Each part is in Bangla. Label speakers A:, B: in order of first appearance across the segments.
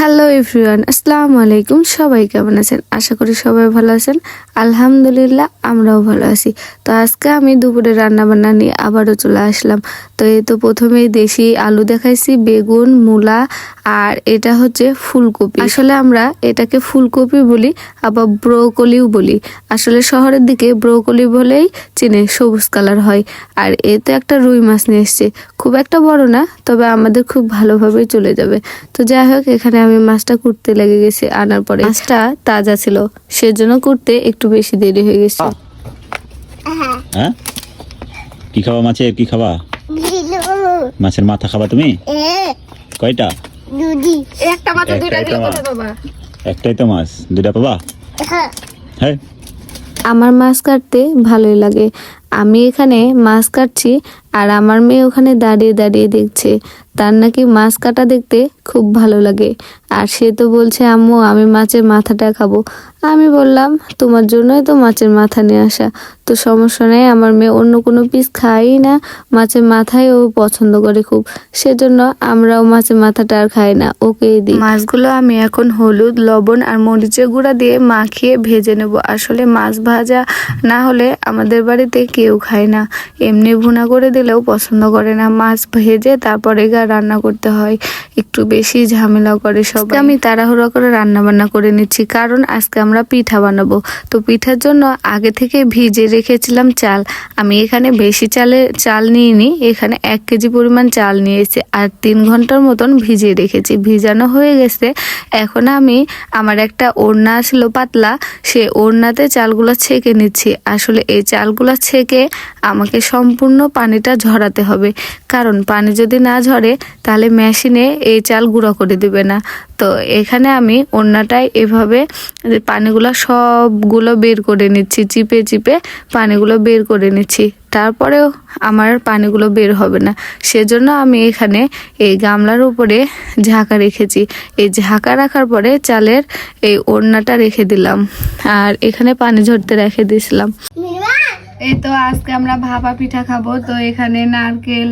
A: হ্যালো এভরিওয়ান, আসসালামু আলাইকুম। সবাই কেমন আছেন? আশা করি সবাই ভালো আছেন। আলহামদুলিল্লাহ, আমরাও ভালো আছি। তো আজকে আমি দুপুরে রান্না বান্না নিয়ে আবারও চলে আসলাম। তো এই তো প্রথমেই দেশি আলু দেখাইছি, বেগুন, মূলা, আর এটা হচ্ছে ফুলকপি। আসলে আমরা এটাকে ফুলকপি বলি, আবার ব্রোকলিও বলি। আসলে শহরের দিকে ব্রোকলি বলেই চিনে, সবুজ কালার হয়। আর এতে একটা রুই মাছ নিয়ে এসছে। খুব একটা বড় না, তবে আমাদের খুব ভালোভাবেই চলে যাবে। তো যাই হোক, এখানে আমি মাছটা কুটতে লেগে গেছি আনার পরে মাছটা তাজা ছিল। সেজন্য কুটতে একটু বেশি দেরি হয়ে গেছে।
B: হ্যাঁ? কি খাবা মাছের? কি খাবা? মাছের মাথা খাবা তুমি? কয়টা?
A: একটা মাথা
B: দুইটা একটাই তো মাছ। দুটা পাবা? হ্যাঁ।
A: আমার মাছ কাটতে ভালোই লাগে। আমি এখানে মাছ কাটছি আর আমার মেয়ে ওখানে দাঁড়িয়ে দাঁড়িয়ে দেখছে। তার নাকি মাছ কাটা দেখতে খুব ভালো লাগে। আর সে তো বলছে, আম্মু, আমি মাছের মাথাটা খাব। আমি বললাম, তোমার জন্যই তো মাছের মাথা নিয়ে আসা। তো সমস্যা নেই, আমার মেয়ে অন্য কোনো পিস খাই না। মাছের মাথায় ও পছন্দ করে খুব। সেজন্য আমরাও মাছের মাথাটা আর খাই না ওকে দিই। মাছগুলো আমি এখন হলুদ, লবণ আর মরিচের গুঁড়া দিয়ে মাখিয়ে ভেজে নেব। আসলে মাছ ভাজা না হলে আমাদের বাড়িতে কেউ খায় না। এমনি ভুনা করে দিলেও পছন্দ করে না। মাছ ভেজে তারপরে গা রান্না করতে হয়। একটু বেশি ঝামেলা করে সব আমি তাড়াহুড়ো করে রান্না বান্না করে নিচ্ছি, কারণ আজকে আমরা পিঠা বানাবো। তো পিঠার জন্য আগে থেকে ভিজে রেখেছিলাম চাল। আমি এখানে বেশি চালে চাল নিইনি, এখানে এক কেজি পরিমাণ চাল নিয়েছি। আর তিন ঘণ্টার মতন ভিজিয়ে রেখেছি। ভিজানো হয়ে গেছে। এখন আমি আমার একটা ওড়না ছিল পাতলা, সে ওড়নাতে চালগুলো ছেঁকে নিচ্ছি। আসলে এই চালগুলো ছেঁকে আমাকে সম্পূর্ণ পানিটা ঝরাতে হবে। কারণ পানি যদি না ঝরে, তাহলে মেশিনে এই চাল গুঁড়ো করে দেবে না। তো এখানে আমি ওড়নাটায় এভাবে পানিগুলো সবগুলো বের করে নিচ্ছি, চিপে চিপে পানিগুলো বের করে নিচ্ছি। তারপরেও আমার পানিগুলো বের হবে না। সেজন্য আমি এখানে এই গামলার উপরে ঝাঁকা রেখেছি। এই ঝাঁকা রাখার পরে চালের এই ওড়নাটা রেখে দিলাম। আর এখানে পানি ঝরতে রেখে দিয়েছিলাম। এই তো আজকে আমরা ভাপা পিঠা খাব। তো এখানে নারকেল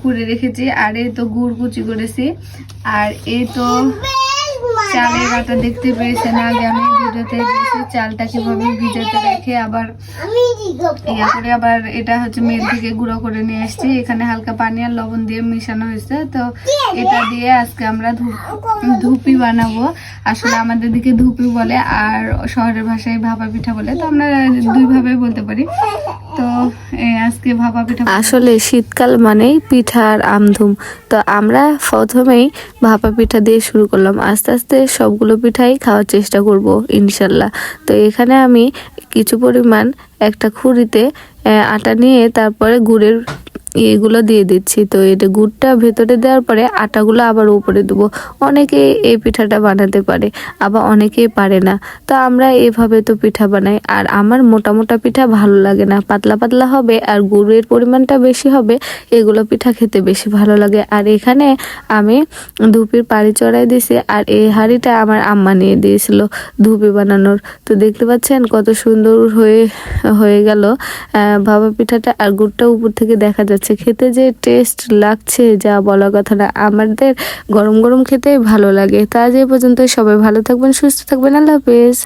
A: কুড়ে রেখেছি, আর এই তো গুড় কুচি করেছি। আর এই তো চালের আটা দেখতে পেয়েছেন। আগে আমি ভিডিওতে দিয়েছি চালটা কীভাবে ভিজাতে রেখে আবার ইয়া করে আবার এটা হচ্ছে মেল থেকে গুঁড়ো করে নিয়ে এসেছি। এখানে হালকা পানি আর লবণ দিয়ে মিশানো হয়েছে। তো এটা দিয়ে আজকে আমরা ধূপ- ধুপি বানাবো। আসলে আমাদের দিকে ধুপি বলে আর শহরের ভাষায় ভাপা পিঠা বলে। তো আমরা দুইভাবে বলতে পারি। তো আজকে আসলে শীতকাল মানেই পিঠা আর আমধুম। তো আমরা প্রথমেই ভাপা পিঠা দিয়ে শুরু করলাম। আস্তে আস্তে সবগুলো পিঠাই খাওয়ার চেষ্টা করব, ইনশাল্লাহ। তো এখানে আমি কিছু পরিমাণ একটা খুঁড়িতে আটা নিয়ে তারপরে গুড়ের এগুলো দিয়ে দিচ্ছি। তো এটা গুড়টা ভেতরে দেওয়ার পরে আটাগুলো আবার উপরে দেবো। অনেকে এই পিঠাটা বানাতে পারে, আবার অনেকেই পারে না। তো আমরা এভাবে তো পিঠা বানাই। আর আমার মোটা মোটা পিঠা ভালো লাগে না। পাতলা পাতলা হবে আর গুড়ের পরিমাণটা বেশি হবে, এগুলো পিঠা খেতে বেশি ভালো লাগে। আর এখানে আমি ধুপির পাড়ি চড়াই দিয়েছি আর এই হাঁড়িটা আমার আম্মা নিয়ে দিয়েছিল ধুপি বানানোর। তো দেখতে পাচ্ছেন কত সুন্দর হয়ে হয়ে গেল ভাপা পিঠাটা। আর গুড়টা উপর থেকে দেখা যাচ্ছে খেতে যে টেস্ট লাগছে, যা বলার কথা না, আমাদের গরম গরম খেতেই ভালো লাগে। তা যে পর্যন্ত সবাই ভালো থাকবেন, সুস্থ থাকবেন। আল্লাহ হাফেজ।